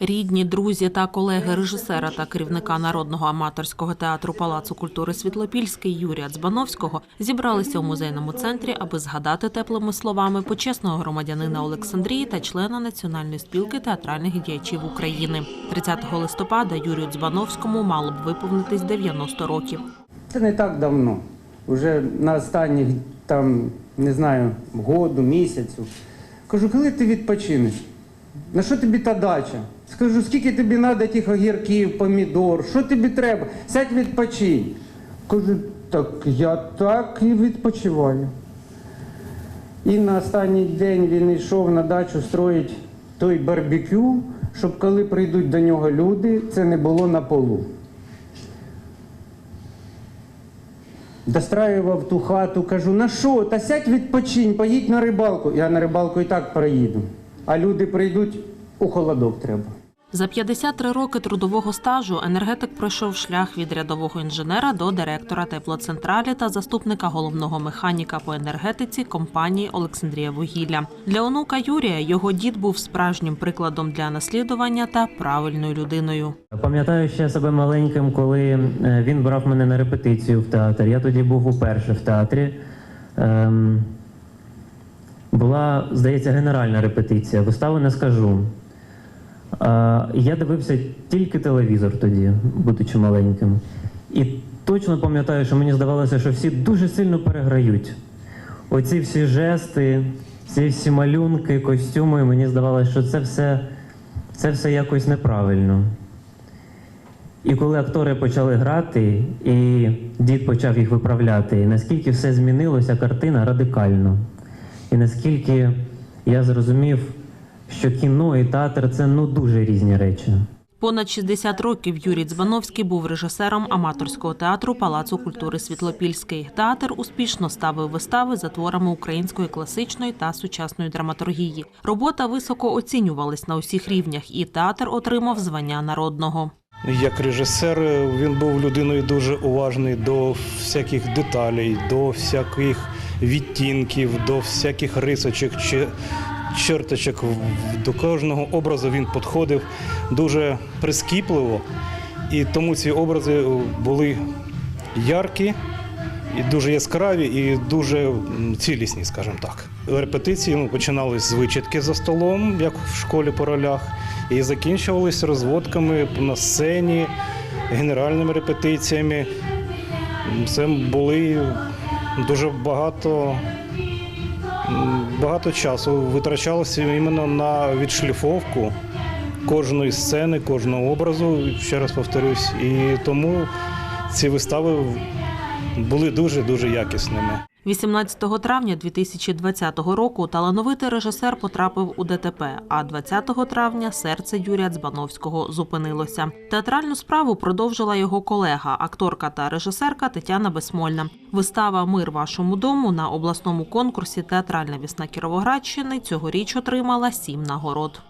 Рідні, друзі та колеги режисера та керівника народного аматорського театру Палацу культури Світлопільський Юрія Дзбановського зібралися у музейному центрі, аби згадати теплими словами почесного громадянина Олександрії та члена Національної спілки театральних діячів України. 30 листопада Юрію Дзбановському мало б виповнитись 90 років. Це не так давно. Уже на останніх там, не знаю, году, місяцю. Кажу, коли ти відпочинеш? На що тобі та дача? Скажу, скільки тобі треба тих огірків, помідор, що тобі треба? Сядь відпочинь. Кажу, так я так і відпочиваю. І на останній день він йшов на дачу строїть той барбекю, щоб коли прийдуть до нього люди, це не було на полу. Достраював ту хату, кажу, на що? Та сядь відпочинь, поїдь на рибалку. Я на рибалку і так проїду. А люди прийдуть, у холодок треба. За 53 роки трудового стажу енергетик пройшов шлях від рядового інженера до директора теплоцентралі та заступника головного механіка по енергетиці компанії Олександрія Вугілля. Для онука Юрія його дід був справжнім прикладом для наслідування та правильною людиною. Пам'ятаю ще себе маленьким, коли е, він брав мене на репетицію в театр. Я тоді був уперше в театрі. Ем, була, здається, генеральна репетиція. Виставу не скажу. Я дивився тільки телевізор тоді, будучи маленьким. І точно пам'ятаю, що мені здавалося, що всі дуже сильно переграють. Оці всі жести, ці всі малюнки, костюми, мені здавалося, що це все, це все якось неправильно. І коли актори почали грати, і дід почав їх виправляти, і наскільки все змінилося, картина радикально. І наскільки я зрозумів, що кіно і театр це ну дуже різні речі. Понад 60 років Юрій Дзбановський був режисером аматорського театру Палацу культури Світлопільський. Театр успішно ставив вистави за творами української класичної та сучасної драматургії. Робота високо оцінювалась на усіх рівнях, і театр отримав звання народного. Як режисер він був людиною дуже уважний до всяких деталей, до всяких відтінків, до всяких рисочок чи черточок. До кожного образу він підходив дуже прискіпливо, і тому ці образи були яркі, і дуже яскраві і дуже цілісні, скажімо так. Репетиції ну, починались з вичітки за столом, як в школі по ролях, і закінчувались розводками на сцені, генеральними репетиціями. Це були дуже багато, багато часу витрачалося іменно на відшліфовку кожної сцени, кожного образу, ще раз повторюсь. І тому ці вистави були дуже-дуже якісними. 18 травня 2020 року талановитий режисер потрапив у ДТП, а 20 травня серце Юрія Дзбановського зупинилося. Театральну справу продовжила його колега, акторка та режисерка Тетяна Безсмольна. Вистава Мир вашому дому на обласному конкурсі Театральна вісна Кіровоградщини цьогоріч отримала сім нагород.